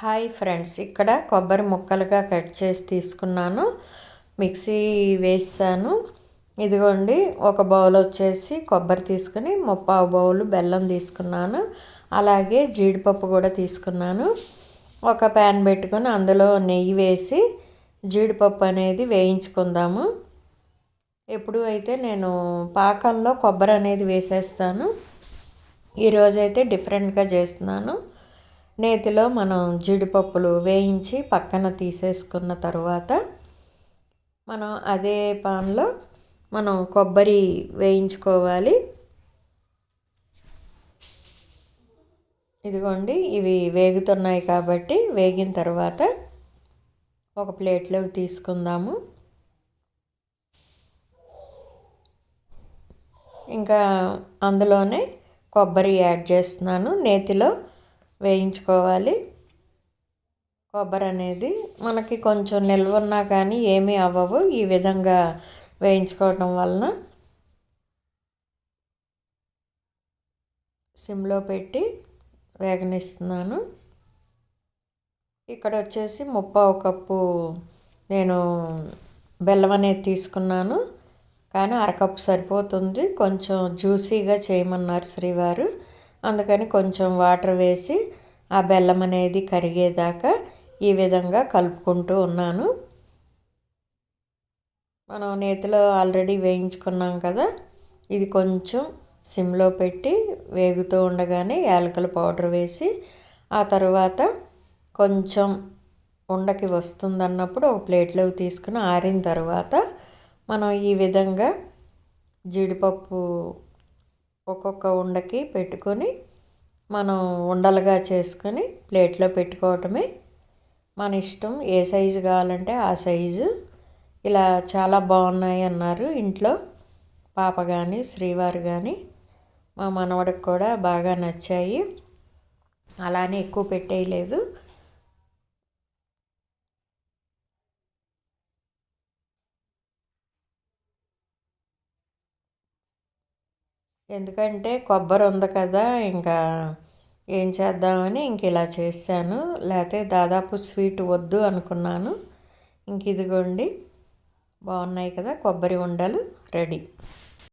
Hi friends ఇక్కడ కొబ్బరి ముక్కలుగా కట్ చేసి తీసుకున్నాను. మిక్సీ వేసాను. ఇదిగోండి ఒక బౌల్ వచ్చేసి కొబ్బరి తీసుకుని ముప్పావు బౌల్ బెల్లం తీసుకున్నాను. అలాగే జీడిపప్పు కూడా తీసుకున్నాను. ఒక ప్యాన్ పెట్టుకొని అందులో నెయ్యి వేసి జీడిపప్పు అనేది వేయించుకుందాము. ఎప్పుడు అయితే నేను పాకంలో కొబ్బరి అనేది వేసేస్తాను ఈరోజైతే డిఫరెంట్గా చేస్తున్నాను. నేతిలో మనం జీడిపప్పులు వేయించి పక్కన తీసేసుకున్న తర్వాత మనం అదే పాన్లో మనం కొబ్బరి వేయించుకోవాలి. ఇదిగోండి ఇవి వేగుతున్నాయి కాబట్టి వేగిన తర్వాత ఒక ప్లేట్లో తీసుకుందాము. ఇంకా అందులోనే కొబ్బరి యాడ్ చేస్తున్నాను. నేతిలో వేయించుకోవాలి. కొబ్బరి అనేది మనకి కొంచెం నిల్వ ఉన్నా కానీ ఏమీ అవ్వవు. ఈ విధంగా వేయించుకోవటం వలన సిమ్లో పెట్టి వేగనిస్తున్నాను. ఇక్కడ వచ్చేసి ముప్పావు కప్పు నేను బెల్లం అనేది తీసుకున్నాను. కానీ అరకప్పు సరిపోతుంది. కొంచెం జ్యూసీగా చేయమన్నారు శ్రీవారు. అందుకని కొంచెం వాటర్ వేసి ఆ బెల్లం అనేది కరిగేదాకా ఈ విధంగా కలుపుకుంటూ ఉన్నాను. మనం నేతిలో ఆల్రెడీ వేయించుకున్నాం కదా ఇది కొంచెం సిమ్లో పెట్టి వేగుతూ ఉండగానే యాలకల పౌడర్ వేసి ఆ తర్వాత కొంచెం ఉండకి వస్తుందన్నప్పుడు ఒక ప్లేట్లోకి తీసుకుని ఆరిన తర్వాత మనం ఈ విధంగా జీడిపప్పు ఒక్కొక్క ఉండకి పెట్టుకొని మనం ఉండలుగా చేసుకొని ప్లేట్లో పెట్టుకోవటమే. మన ఇష్టం ఏ సైజు కావాలంటే ఆ సైజు. ఇలా చాలా బాగున్నాయి అన్నారు ఇంట్లో పాప కానీ శ్రీవారు కానీ మా మనవడికి కూడా బాగా నచ్చాయి. అలానే ఎక్కువ పెట్టేయలేదు. ఎందుకంటే కొబ్బరి ఉంది కదా ఇంకా ఏం చేద్దామని ఇంక ఇలా చేశాను. లేకపోతే దాదాపు స్వీట్ వద్దు అనుకున్నాను. ఇంక ఇదిగోండి బాగున్నాయి కదా కొబ్బరి ఉండలు రెడీ.